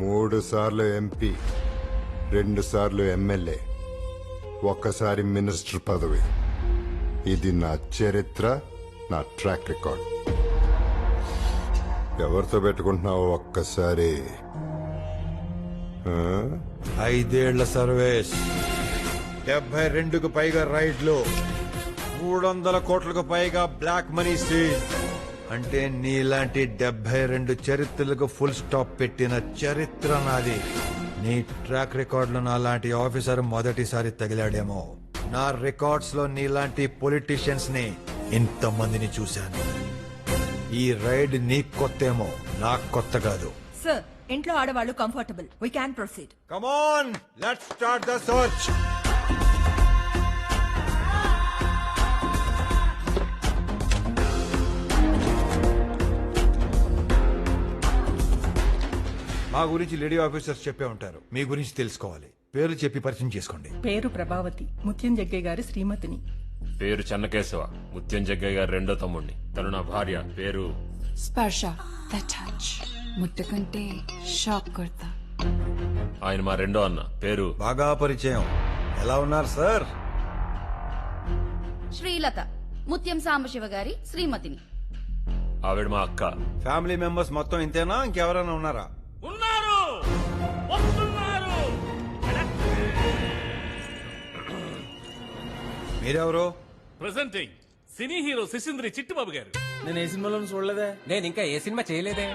మూడు సార్లు ఎంపీ రెండు సార్లు ఎమ్మెల్యే ఒక్కసారి మినిస్టర్ పదవి. ఇది నా చరిత్ర నా ట్రాక్ రికార్డ్. ఎవరితో పెట్టుకుంటున్నావు ఒక్కసారి? ఐదేళ్ళ సర్వేస్. డెబ్బై రెండుకు పైగా రైడ్లు. మూడు వందల కోట్లకు పైగా బ్లాక్ మనీ సీజ్. అంటే నీలాంటి డెబ్బై రెండు చరిత్రలకు ఫుల్ స్టాప్ పెట్టిన చరిత్ర నాది. నీ ట్రాక్ రికార్డులో నాలాంటి ఆఫీసర్ మొదటిసారి తగిలాడేమో. నా రికార్డ్స్లో నీలాంటి పొలిటీషియన్స్ని ఇంతమందిని చూశాను. ఈ రైడ్ నీ కొత్తేమో నాకు కొత్త కాదు. సార్ ఇంట్లో ఆడవాళ్ళు comfortable we can proceed Come on, let's start the మా గురించి లేడీ ఆఫీసర్స్ చెప్పే ఉంటారు. మీ గురించి తెలుసుకోవాలి. పేర్లు చెప్పి పరిచయం చేసుకోండి. పేరు ప్రభావతి ముత్యం జగ్గయ్య గారి శ్రీమతిని. పేరు చెన్నకేశవ ముత్యం జగ్గయ్య గారి రెండో తమ్ముడిని తను నా భార్య పేరు స్పర్శ ద టచ్ ముట్టుకుంటే షాక్ కొడతా. ఆయన మా రెండో అన్న పేరు బాగా పరిచయం. ఎలా ఉన్నారు సార్? శ్రీలత ముత్యం సాంబశివ గారి శ్రీమతిని. ఆవిడ మా అక్క. ఫ్యామిలీ మెంబర్స్ మొత్తం ఇంతేనా? ఇంకెవరైనా ఉన్నారు? మీరెవరు? Presenting cine hero Sisindri Chittubabu garu. నేను ఏ సినిమాలో చూడలేదే. నేను ఇంకా ఏ సినిమా చేయలేదే.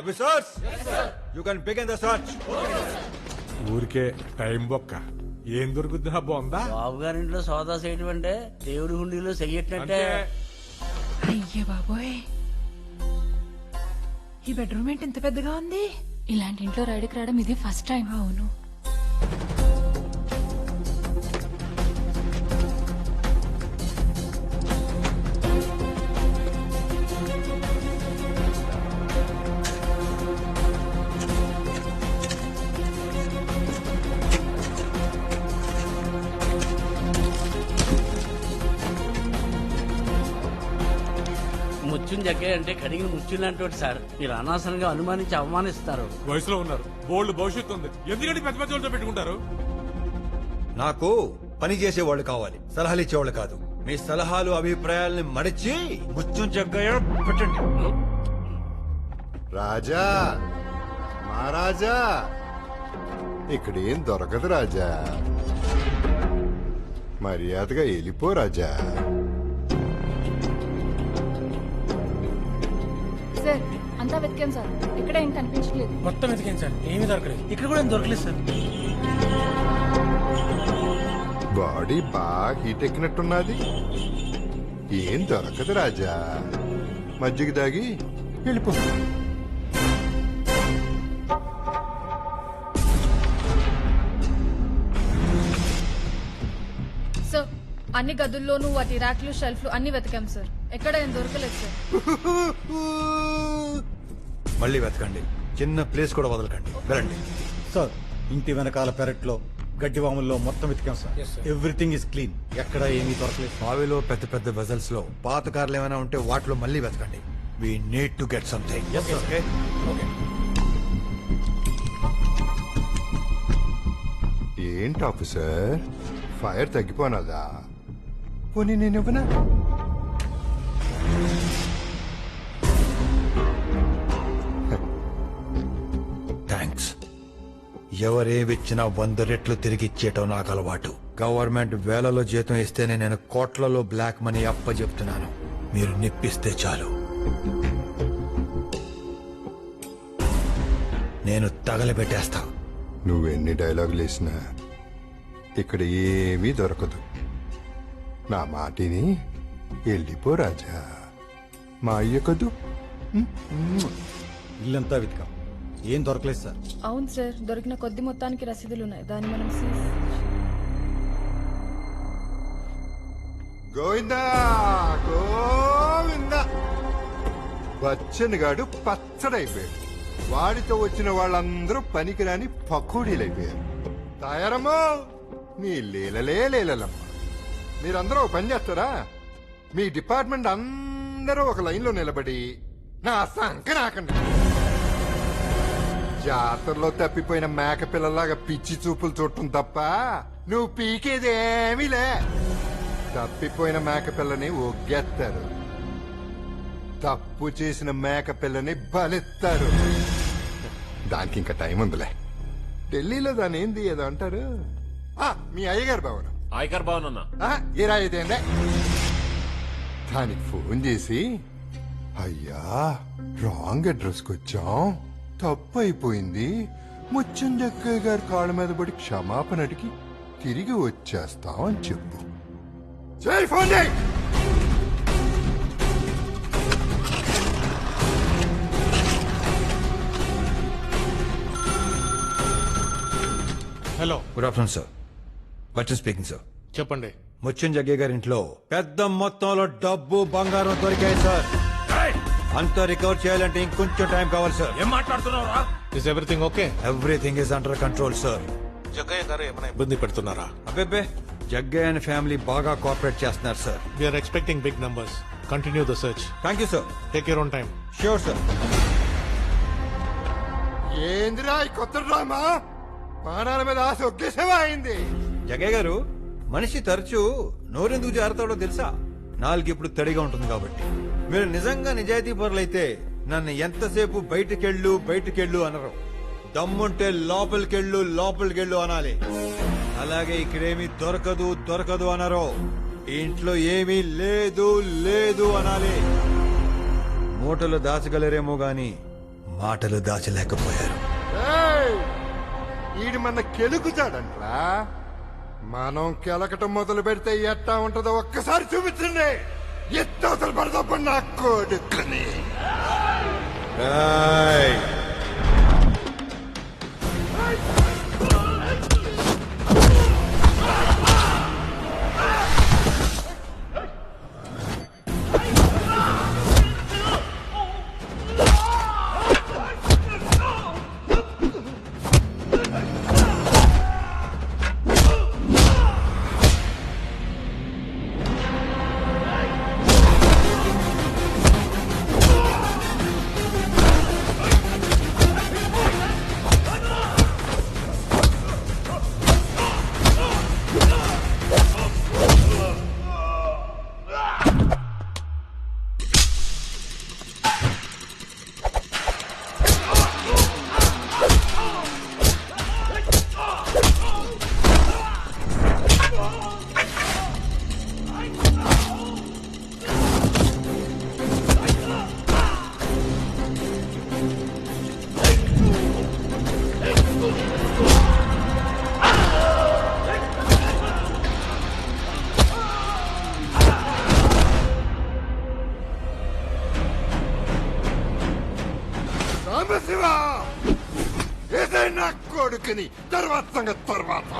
Officers you can begin the search ఊరికే టైం బొక్క. ఏం దొరుకుద్ది నా బొందా? బాబు గారి ఇంట్లో సోదా చేయటం అంటే దేవుడి హుండీలో చెయ్యట్లంటే అంటే? అయ్యే బాబోయ్. ఈ బెడ్రూమ్ ఏంటి ఇంత పెద్దగా ఉంది? ఇలాంటి ఇంట్లో రైడ్కి రావడం ఇది ఫస్ట్ టైం. అవును. ముత్యం జగ్గయ్య అంటే కడిగిన ముత్యం లాంటి సార్. మీరు అనవసరంగా అనుమానించి అవమానిస్తారు. వయసులో ఉన్నారు. బోల్డ్ భవిష్యత్తు ఉంది. ఎందుకంటే పెద్ద పెద్ద వాళ్ళతో పెట్టుకుంటారు? నాకు పని చేసే వాళ్ళు కావాలి. సలహాలు ఇచ్చేవాళ్ళు కాదు. మీ సలహాలు అభిప్రాయాల్ని మడిచి జగ్గయ్య పెట్టండి. రాజా మహారాజా ఇక్కడ ఏం దొరకదు రాజా. మర్యాదగా వెళ్ళిపో రాజా. అంతా వెతికాం సార్. ఇక్కడ ఏం కనిపించట్లేదు. మొత్తం వెతికాను సార్. ఏమీ దొరకలేదు. ఇక్కడ కూడా ఏం దొరకలేదు సార్. బాడీ బాగా హీట్ ఎక్కినట్టున్నది. ఏం దొరకదు రాజా. మజ్జిగ దాగి వెళ్ళిపో. సార్ అన్ని గదుల్లోనూ వాటి ర్యాక్లు షెల్ఫ్లు అన్ని వెతికాం సార్. ఎక్కడ ఏం దొరకలేదు సార్. మళ్ళీ వెతకండి. చిన్న ప్లేస్ కూడా వదలకండి. వెళ్ళండి. సార్ ఇంటి వెనకాల పెరట్లో గడ్డి వాముల్లో మొత్తం వెతికాం సార్ ఎవ్రీథింగ్ ఇస్ క్లీన్ ఎక్కడ ఏమీ దొరకలేదు. బావిలో పెద్ద పెద్ద వెజల్స్లో పాత కార్లు ఏమైనా ఉంటే వాటిలో మళ్ళీ వెతకండి. We need to get something okay ఏంటి ఆఫీసర్ ఫైర్ తగ్గిపోనదా? పోనీ నేను ఇవ్వనా? ఎవరేవిచ్చినా వంద రెట్లు తిరిగి ఇచ్చేయటం నాకు అలవాటు గవర్నమెంట్ వేలలో జీతం ఇస్తేనే నేను కోట్లలో బ్లాక్ మనీ అప్ప చెప్తున్నాను మీరు నిప్పిస్తే చాలు. నేను తగలబెట్టేస్తా. నువ్వెన్ని డైలాగులు వేసినా ఇక్కడ ఏమీ దొరకదు. నా మాటిని వెళ్ళిపో రాజా. మా అయ్య కదూ? ఇల్లంతా వెతికాం. ఏం దొరకలేదు సార్. అవును సార్ దొరికిన కొద్ది మొత్తానికి రసీదులు ఉన్నాయి దాన్ని మనం సీజ్ గోవిందా గోవిందా. వచ్చనిగాడు పచ్చడైపోయాడు. వాడితో వచ్చిన వాళ్ళందరూ పనికిరాని పకోడీలైపోయారు. తయారమ్మో నీ లీలలే లీలలమ్మ. మీరందరూ ఒక పని చేస్తారా? మీ డిపార్ట్మెంట్ అందరూ ఒక లైన్లో నిలబడి నా సంక నాకండి. జాతరలో తప్పిపోయిన మేక పిల్లలాగా పిచ్చి చూపులు చూడటం తప్ప నువ్వు పీకేదేమీలే. తప్పిపోయిన మేక పిల్లని ఒగ్గేస్తారు తప్పు చేసిన మేక పిల్లని బలిస్తారు దానికి ఇంకా టైం ఉందిలే. ఢిల్లీలో దాని ఏంది ఏదో అంటారు? ఆ, మీ అయ్యగారు భవనం. ఆయకర్ బావనన్నా ఆ, ఏ రాయితేందే దానికి ఫోన్ చేసి అయ్యా రాంగ్ అడ్రస్కి వచ్చాం తప్పు అయిపోయింది ముచ్చం జక్కయ్య గారి కాళ్ళ మీద పడి క్షమాపణ అడిగి తిరిగి వచ్చేస్తాం అని చెప్పు phone hello. Good afternoon sir Bachchan speaking sir చెప్పండి. ముత్యం జగ్గే గారి ఇంట్లో పెద్ద మొత్తంలో డబ్బు బంగారం దొరికాయి సార్ అంతా రికవర్ చేయాలంటే ఇంకొంచెం టైం కావాలి సార్ ఏం మాట్లాడుతున్నావురా? Is everything okay everything is under control sir Jaggayya garu ఏమైనా ఇబ్బంది పెడుతున్నారా? అబ్బే జగ్గయ్య అండ్ ఫ్యామిలీ బాగా కోఆపరేట్ చేస్తున్నారు sir we are expecting big numbers continue the search thank you sir take your own time sure sir ఏందిరా ఈ కొత్త drama? ప్రాణాల మీద ఆశ ఒకేసేవా అయింది? జగ్గయ్య గారు మనిషి తరచూ నోరెందుకు జారుతాడో తెలుసా? నాలుగు ఇప్పుడు తడిగా ఉంటుంది కాబట్టి. మీరు నిజంగా నిజాయితీ పరులైతే నన్ను ఎంతసేపు బయటకెళ్ళు బయటకెళ్ళు అనరు. దమ్ముంటే లోపలికెళ్ళు లోపలికెళ్ళు అనాలి. అలాగే ఇక్కడేమీ దొరకదు దొరకదు అనరు. ఇంట్లో ఏమీ లేదు లేదు అనాలి. మూటలు దాచగలరేమో గాని మాటలు దాచలేకపోయారు. ఈడు మన కెలుకుతాడంట్రా మనం కెలకటం మొదలు పెడితే ఎట్టా ఉంటుందో ఒక్కసారి చూపించండి. ఎత్తవతలు పడదప్ప నా కొడుకుని ఏయ్! రామశివ ఇదే నా కొడుకుని తర్వాత సంగతి తర్వాత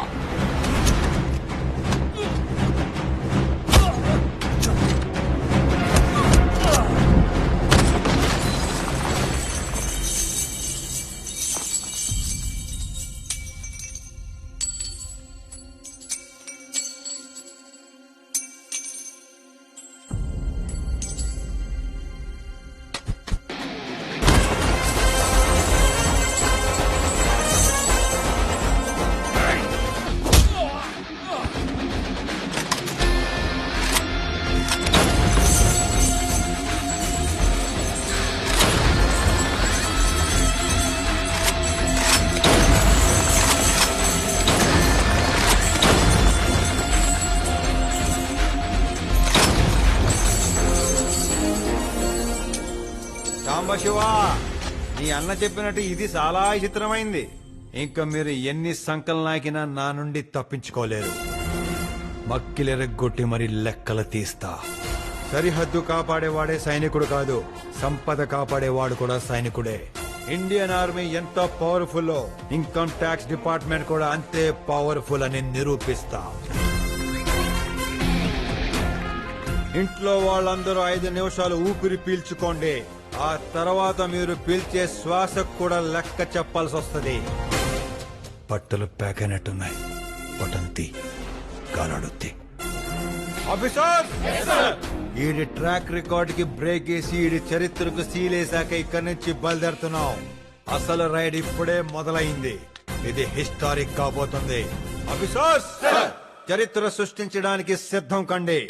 సాంబశివ నీ అన్న చెప్పినట్టు ఇది చాలా చిత్రమైంది ఇంకా మీరు ఎన్ని సంకలు నాకినా నా నుండి తప్పించుకోలేరు. మక్కిలెరగొట్టి మరి లెక్కలు తీస్తా. సరిహద్దు కాపాడేవాడే సైనికుడు కాదు సంపద కాపాడేవాడు కూడా సైనికుడే. ఇండియన్ ఆర్మీ ఎంత పవర్ఫుల్ ఇన్కమ్ ట్యాక్స్ డిపార్ట్మెంట్ కూడా అంతే పవర్ఫుల్ అని నిరూపిస్తా. ఇంట్లో వాళ్ళందరూ ఐదు నిమిషాలు ఊపిరి పీల్చుకోండి. ఆ తర్వాత మీరు పీల్చే శ్వాసకు కూడా లెక్క చెప్పాల్సి వస్తుంది. బట్టలు ప్యాక్ అయినట్టున్నాయి. బటంతి గాలాడుద్ది ఆఫీసర్! ఈడి ట్రాక్ రికార్డ్కి బ్రేక్ వేసి ఈడి చరిత్రకు సీలేసాక ఇక్కడి నుంచి బయలుదేరుతున్నాం. అసలు రైడ్ ఇప్పుడే మొదలైంది. ఇది హిస్టారిక్ కాబోతుంది. ఆఫీసర్స్ చరిత్ర సృష్టించడానికి సిద్ధం కండి.